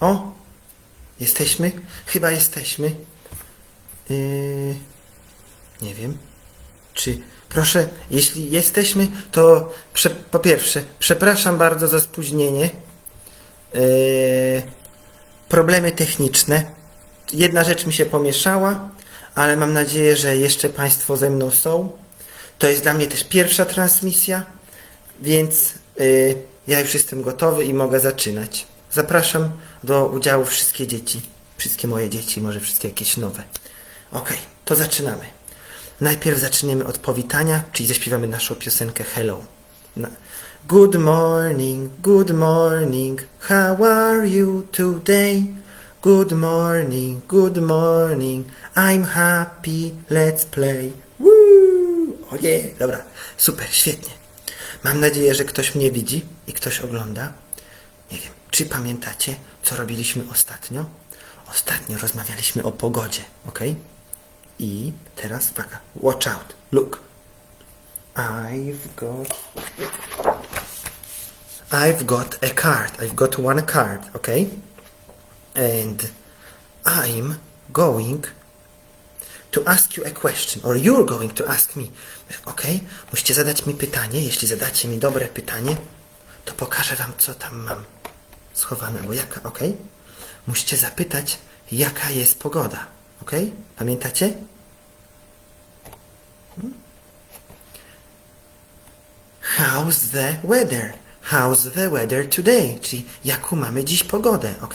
O! Jesteśmy? Chyba jesteśmy. Yy, nie wiem. Czy. Proszę, jeśli jesteśmy, to prze, po pierwsze, przepraszam bardzo za spóźnienie. Yy, problemy techniczne. Jedna rzecz mi się pomieszała, ale mam nadzieję, że jeszcze Państwo ze mną są. To jest dla mnie też pierwsza transmisja, więc yy, ja już jestem gotowy i mogę zaczynać. Zapraszam do udziału wszystkie dzieci. Wszystkie moje dzieci, może wszystkie jakieś nowe. Okej, to zaczynamy. Najpierw zaczniemy od powitania, czyli zaśpiewamy naszą piosenkę Hello. Good morning, good morning, how are you today? Good morning, good morning, I'm happy, let's play. Woo! O nie, dobra, super, świetnie. Mam nadzieję, że ktoś mnie widzi i ktoś ogląda. Nie wiem, czy pamiętacie, co robiliśmy ostatnio? Ostatnio rozmawialiśmy o pogodzie, ok? I teraz uwaga, watch out, look. I've got... I've got a card. I've got one card, okay? And I'm going to ask you a question, or you're going to ask me, okay? Musicie zadać mi pytanie. Jeśli zadacie mi dobre pytanie, to pokażę wam, co tam mam schowane, bo jaka, okej? Musicie zapytać, jaka jest pogoda, okej? Pamiętacie? How's the weather? How's the weather today? Czyli jaką mamy dziś pogodę, ok?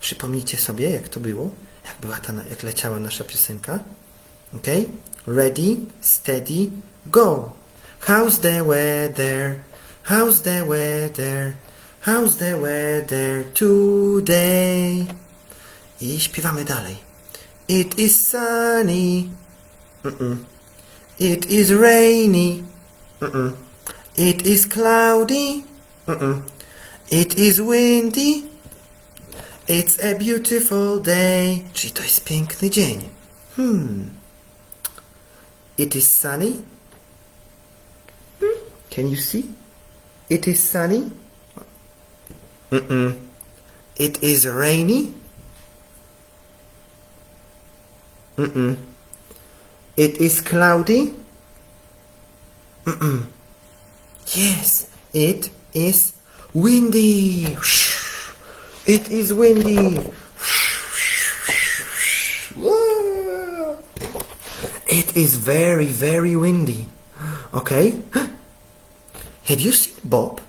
Przypomnijcie sobie, jak to było, jak była ta, jak leciała nasza piosenka. Ok? Ready, steady, go. How's the weather? How's the weather? How's the weather today? I śpiewamy dalej. It is sunny. Mm-mm. It is rainy. Mm-mm. It is cloudy. Mm-mm. It is windy. It's a beautiful day. Czyli to jest piękny dzień. Hmm. It is sunny. Hmm? Can you see? It is sunny. Mm-mm. It is rainy. Mm-mm. It is cloudy. Mm-mm. Yes, it is windy. It is windy. It is very, very windy. Okay? Have you seen Bob?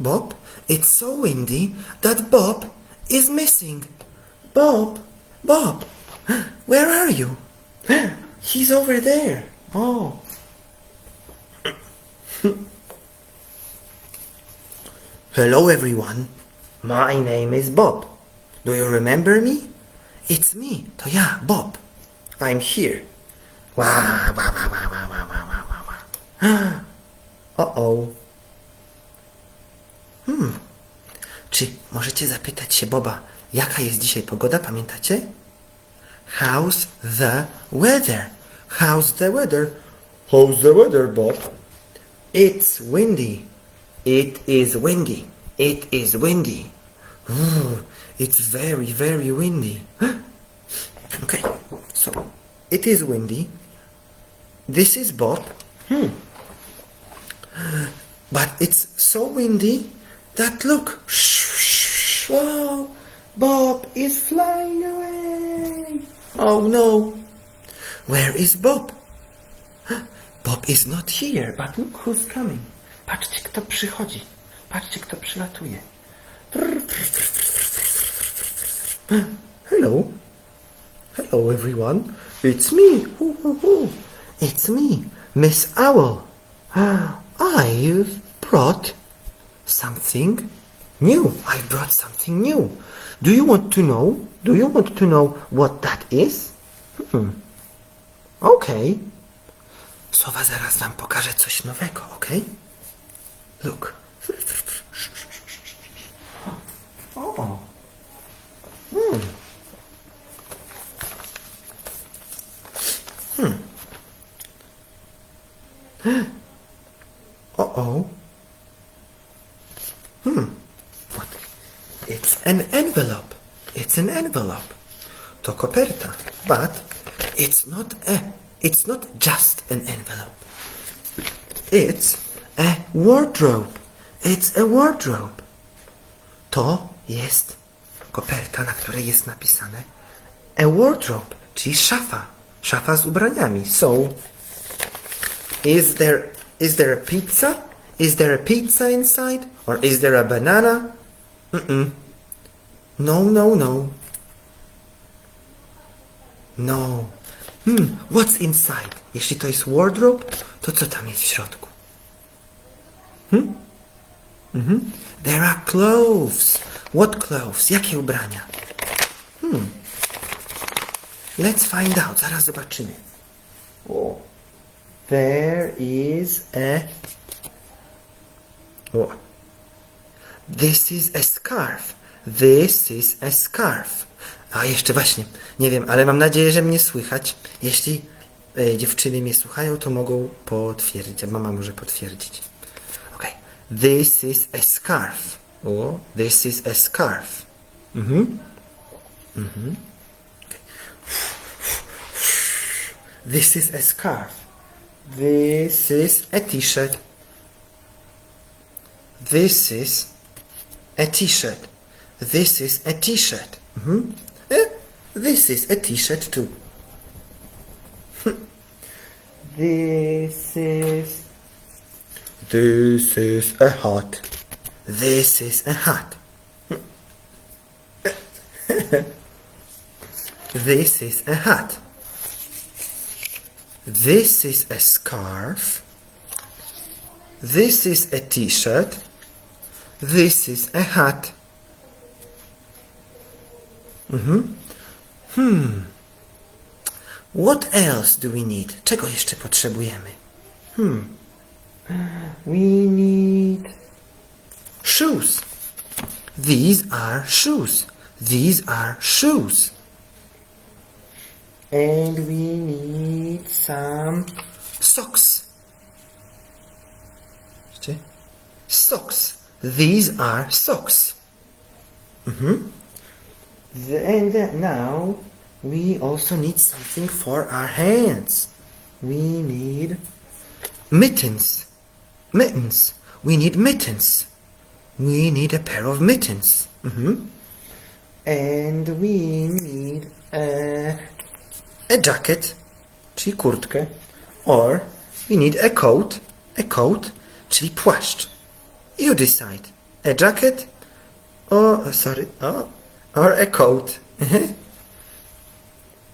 Bob? It's so windy that Bob is missing. Bob? Bob? Where are you? He's over there. Oh. Hello everyone. My name is Bob. Do you remember me? It's me. To ja, Bob. I'm here. Uh-oh. Hmm. Czy możecie zapytać się Boba, jaka jest dzisiaj pogoda, pamiętacie? How's the weather? How's the weather? How's the weather, Bob? It's windy. It is windy. It is windy. Ooh, it's very, very windy. okay, so it is windy. This is Bob. Hmm. But it's so windy that look. Wow, oh, Bob is flying away. Oh no. Where is Bob? Bob is not here, but look who's coming. Patrzcie, kto przychodzi. Patrzcie, kto przylatuje. Hello. Hello, everyone. It's me. It's me, Miss Owl. I've brought something new. I brought something new. Do you want to know? Do you want to know what that is? Hmm. Okay. Sowa zaraz wam pokaże coś nowego, ok? Look. O. Hmm. Hmm. Uh-oh. Hmm. What? It's an envelope. An envelope. To koperta. But it's not a, it's not just an envelope. It's a wardrobe. It's a wardrobe. To jest koperta, na której jest napisane a wardrobe, czyli szafa. Szafa z ubraniami. So, is there, is there a pizza? Is there a pizza inside? Or is there a banana? Mm-mm. No, no, no. No. Hmm, what's inside? Jeśli to jest wardrobe, to co tam jest w środku? Hmm? Mhm. There are clothes. What clothes? Jakie ubrania? Hmm. Let's find out. Zaraz zobaczymy. O. There is a... O. This is a scarf. This is a scarf. A jeszcze właśnie, nie wiem, ale mam nadzieję, że mnie słychać. Jeśli e, dziewczyny mnie słuchają, to mogą potwierdzić. a Mama może potwierdzić. Okay. This is a scarf. O, this is a scarf. Mhm. Mhm. This is a scarf. This is a t-shirt. This is a t-shirt. This is a t-shirt. Mhm. Eh, This is a t-shirt too. this is. This is a hat. This is a hat. this is a hat. This is a scarf. This is a t-shirt. This is a hat. Mm-hmm. Hmm. What else do we need? Czego jeszcze potrzebujemy? Hmm. We need shoes. These are shoes. These are shoes. And we need some socks. Socks. These are socks. And then now we also need something for our hands. We need mittens. Mittens. We need mittens. We need a pair of mittens. Mhm. And we need a, a jacket, czyli kurtkę. Or we need a coat, a coat, czyli płaszcz. You decide. A jacket or, sorry, oh, or a coat.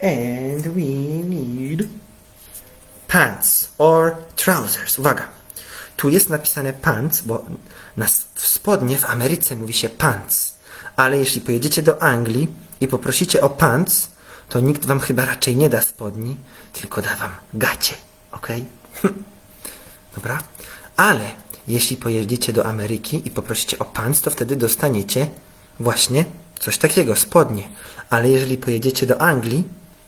and we need pants or trousers. Uwaga, tu jest napisane pants, bo na spodnie w Ameryce mówi się pants, ale jeśli pojedziecie do Anglii i poprosicie o pants, to nikt wam chyba raczej nie da spodni, tylko da wam gacie, ok? Dobra? Ale jeśli pojedziecie do Ameryki i poprosicie o pants, to wtedy dostaniecie właśnie coś takiego, spodnie. Ale jeżeli pojedziecie do Anglii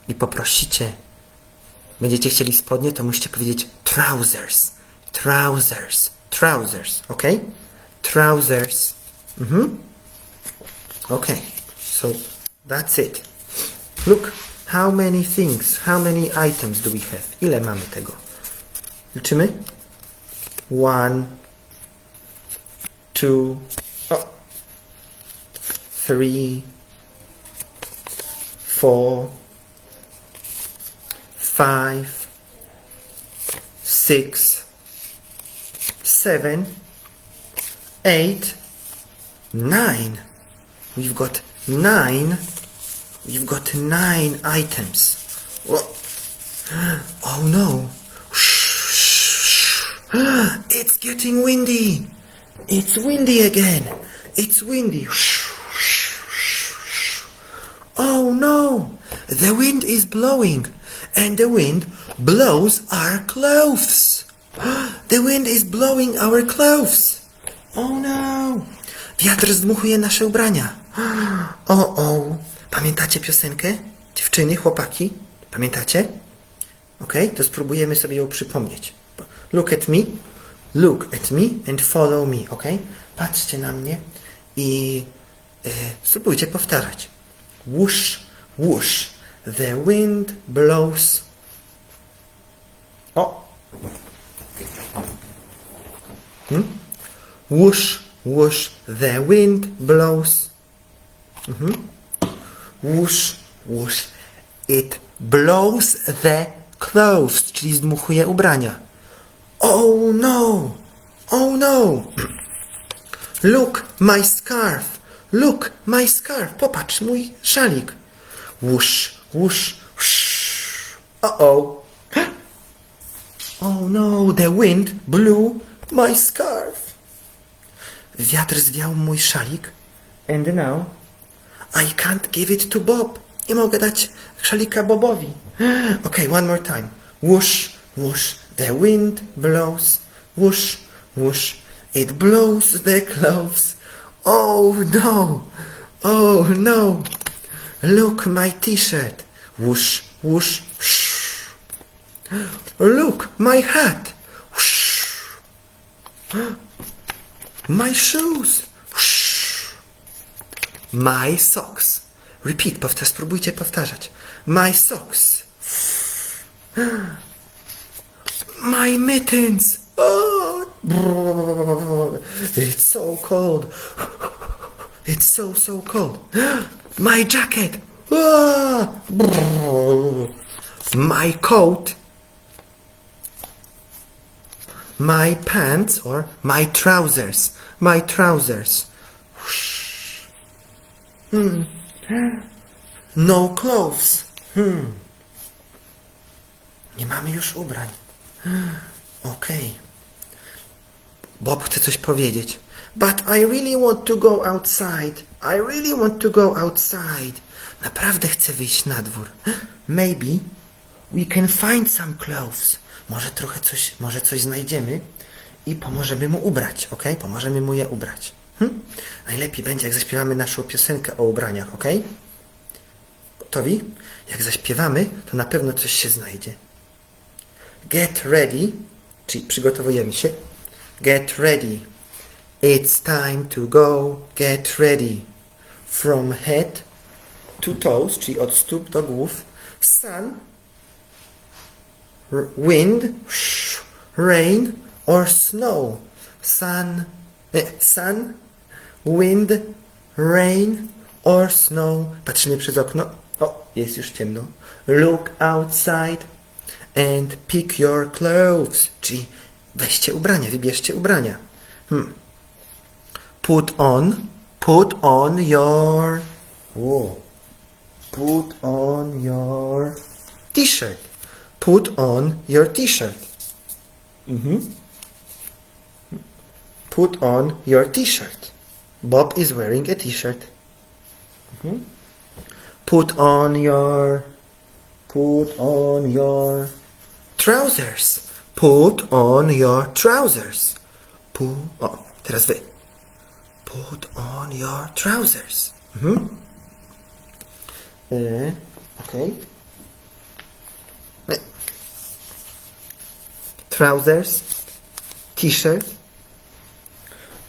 i poprosicie, będziecie chcieli spodnie, to musicie powiedzieć trousers, trousers, trousers, ok? Trousers. Mhm. Okay, so that's it. Look, how many things, how many items do we have? Ile mamy tego? Liczymy? One, two, three, four, five, six, seven, eight, nine. We've got nine. We've got nine items. Oh no. It's getting windy. It's windy again. It's windy. The wind is blowing. And the wind blows our clothes. The wind is blowing our clothes. Oh no. Wiatr zdmuchuje nasze ubrania. O, o. Pamiętacie piosenkę? Dziewczyny, chłopaki? Pamiętacie? Ok, to spróbujemy sobie ją przypomnieć. Look at me. Look at me and follow me, ok? Patrzcie na mnie i E, spróbujcie powtarzać. Whoosh, whoosh. The wind blows. O! Hmm? Whoosh, whoosh. The wind blows. Mhm. Whoosh, whoosh. It blows the clothes, czyli zdmuchuje ubrania. Oh no! Oh no! Look, my scarf! Look, my scarf! Popatrz, mój szalik! Whoosh, whoosh, whoosh. Uh-oh! Oh no, the wind blew my scarf! Wiatr zwiał mój szalik. And now I can't give it to Bob. Nie mogę dać szalika Bobowi. Okay, one more time. Whoosh, whoosh, the wind blows. Whoosh, whoosh, it blows the clothes. Oh no, oh no. Look, my t-shirt. Whoosh, whoosh, whoosh. Look, my hat. Whoosh. My shoes. Whoosh. My socks. Repeat, powtarz, spróbujcie powtarzać. My socks. My mittens. Oh. It's so cold. It's so, so cold. My jacket. Ah. My coat. My pants or my trousers. My trousers. No clothes. Hmm. Nie mamy już ubrań. Okej. Bob chce coś powiedzieć. But I really want to go outside. I really want to go outside. Naprawdę chcę wyjść na dwór. Maybe we can find some clothes. Może trochę coś, może coś znajdziemy i pomożemy mu ubrać, ok? Pomożemy mu je ubrać. Hm? Najlepiej będzie, jak zaśpiewamy naszą piosenkę o ubraniach, ok? Gotowi? Jak zaśpiewamy, to na pewno coś się znajdzie. Get ready, czyli przygotowujemy się. Get ready. It's time to go. Get ready. From head to toes, czyli od stóp do głów. Sun, wind, rain or snow. Sun, eh, sun, wind, rain or snow. Patrzymy przez okno. O, jest już ciemno. Look outside and pick your clothes. Czyli weźcie ubrania, wybierzcie ubrania. Hmm. Put on, put on your, whoa. Put on your t-shirt. Put on your t-shirt. Mhm. Put on your t-shirt. Bob is wearing a t-shirt. Mhm. Put on your, put on your trousers. Put on your trousers. Put, o, teraz wy. Put on your trousers. Mhm. Okay. E. Trousers. T-shirt.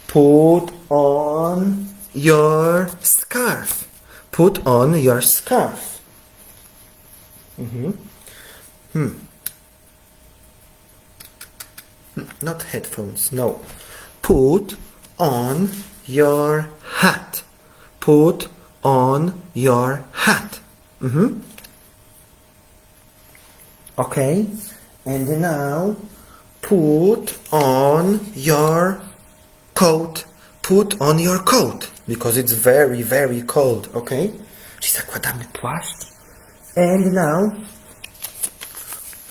Put on your scarf. Put on your scarf. Mhm. Hmm. Not headphones, no. Put on your hat. Put on your hat. Mhm. Okay. And now put on your coat. Put on your coat because it's very, very cold. Okay? Czyli zakładamy płaszcz. And now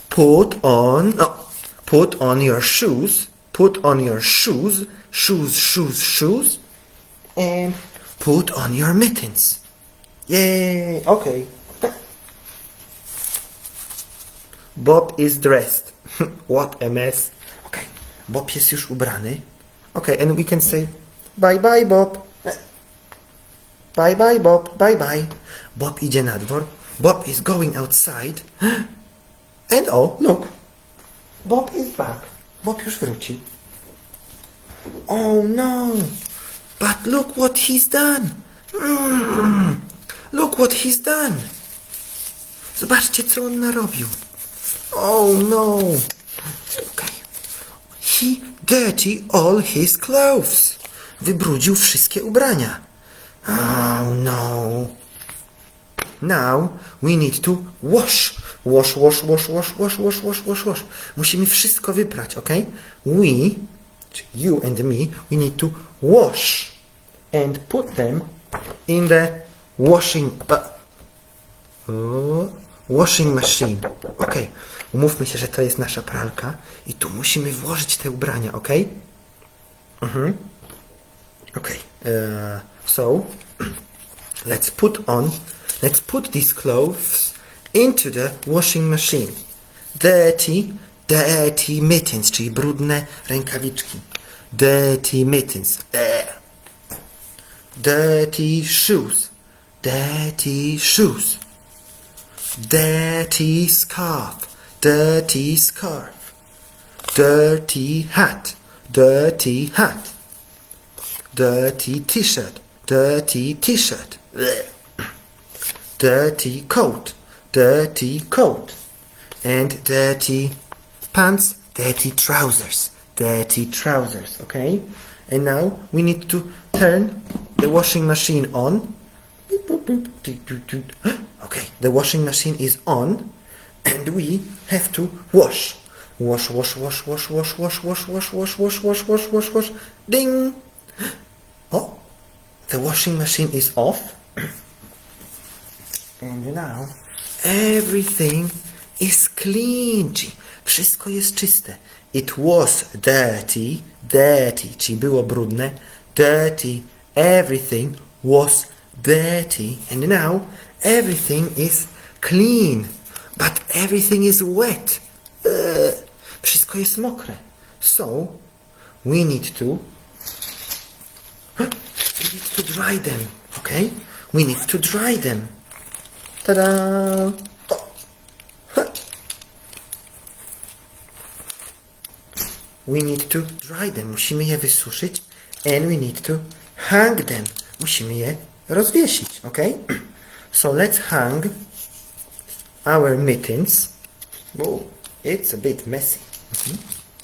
put on oh, put on your shoes put on your shoes shoes shoes shoes and put on your mittens yay okay Bob is dressed what a mess okay Bob jest już ubrany okay and we can say bye bye Bob bye bye Bob bye bye Bob idzie na dwór Bob is going outside And oh, look. Bob is back. Bob już wróci. Oh no. But look what he's done. Mm, look what he's done. Zobaczcie, co on narobił. Oh no. Okay. He dirty all his clothes. Wybrudził wszystkie ubrania. Oh no. Now we need to wash. Wash, wash, wash, wash, wash, wash, wash, wash, wash. Musimy wszystko wyprać, ok? We, you and me, we need to wash and put them in the washing, uh, uh, washing machine. Ok, umówmy się, że to jest nasza pralka i tu musimy włożyć te ubrania, ok? Mhm. Ok, uh, so let's put on, let's put these clothes into the washing machine. Dirty, dirty mittens, czyli brudne rękawiczki. Dirty mittens. There. Dirty shoes. Dirty shoes. Dirty scarf. Dirty scarf. Dirty hat. Dirty hat. Dirty t-shirt. Dirty t-shirt. Dirty coat. Dirty coat. And dirty pants. Dirty trousers. Dirty trousers. Okay? And now we need to turn the washing machine on. Okay, the washing machine is on and we have to wash. Wash, wash, wash, wash, wash, wash, wash, wash, wash, wash, wash, wash, wash, wash. Ding! Oh, the washing machine is off. And now everything is clean. Wszystko jest czyste. It was dirty, dirty, czyli było brudne. Dirty, everything was dirty. And now everything is clean. But everything is wet. Ugh. Wszystko jest mokre. So, we need to we need to dry them, okay? We need to dry them. Ta-da! We need to dry them. Musimy je wysuszyć. And we need to hang them. Musimy je rozwiesić, okay? So let's hang our mittens. Oh, it's a bit messy. Mhm.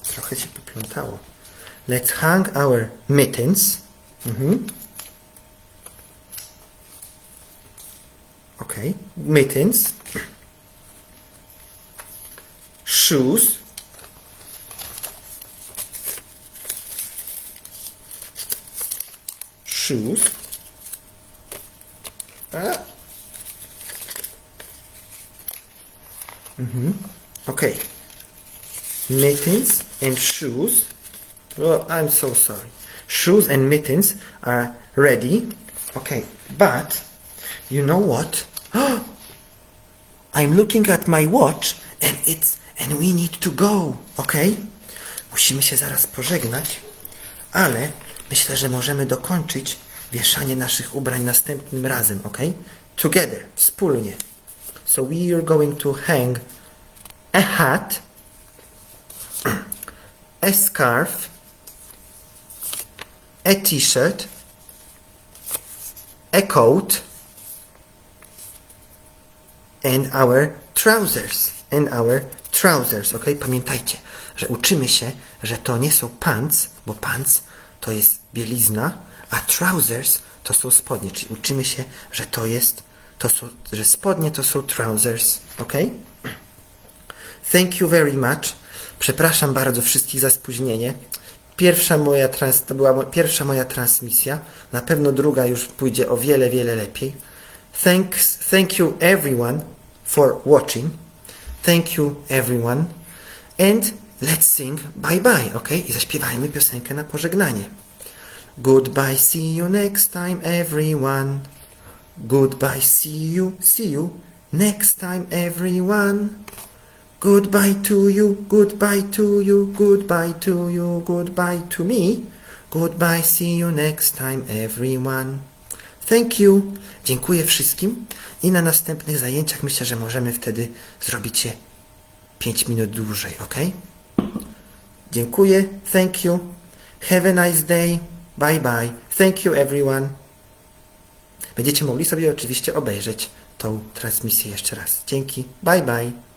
Trochę się poplątało. Let's hang our mittens. Mhm. Okay, mittens, shoes, shoes. Mhm. Okay, mittens and shoes. Oh, I'm so sorry. Shoes and mittens are ready. Okay, but you know what? I'm looking at my watch and it's and we need to go. Okay? Musimy się zaraz pożegnać, ale myślę, że możemy dokończyć wieszanie naszych ubrań następnym razem, okay? Together, wspólnie. So we are going to hang a hat, a scarf, a t-shirt, a coat, and our trousers. And our trousers, ok? Pamiętajcie, że uczymy się, że to nie są pants, bo pants to jest bielizna, a trousers to są spodnie, czyli uczymy się, że to jest, to są, że spodnie to są trousers, ok? Thank you very much. Przepraszam bardzo wszystkich za spóźnienie. Pierwsza moja trans, to była mo- pierwsza moja transmisja. Na pewno druga już pójdzie o wiele, wiele lepiej. Thanks, thank you everyone for watching. Thank you everyone. And let's sing bye bye, ok? I zaśpiewajmy piosenkę na pożegnanie. Goodbye, see you next time everyone. Goodbye, see you, see you next time everyone. Goodbye to you, goodbye to you, goodbye to you, goodbye to me. Goodbye, see you next time, everyone. Thank you. Dziękuję wszystkim i na następnych zajęciach myślę, że możemy wtedy zrobić je 5 minut dłużej, ok? Dziękuję. Thank you. Have a nice day. Bye bye. Thank you, everyone. będziecie mogli sobie oczywiście obejrzeć tą transmisję jeszcze raz. Dzięki, bye bye.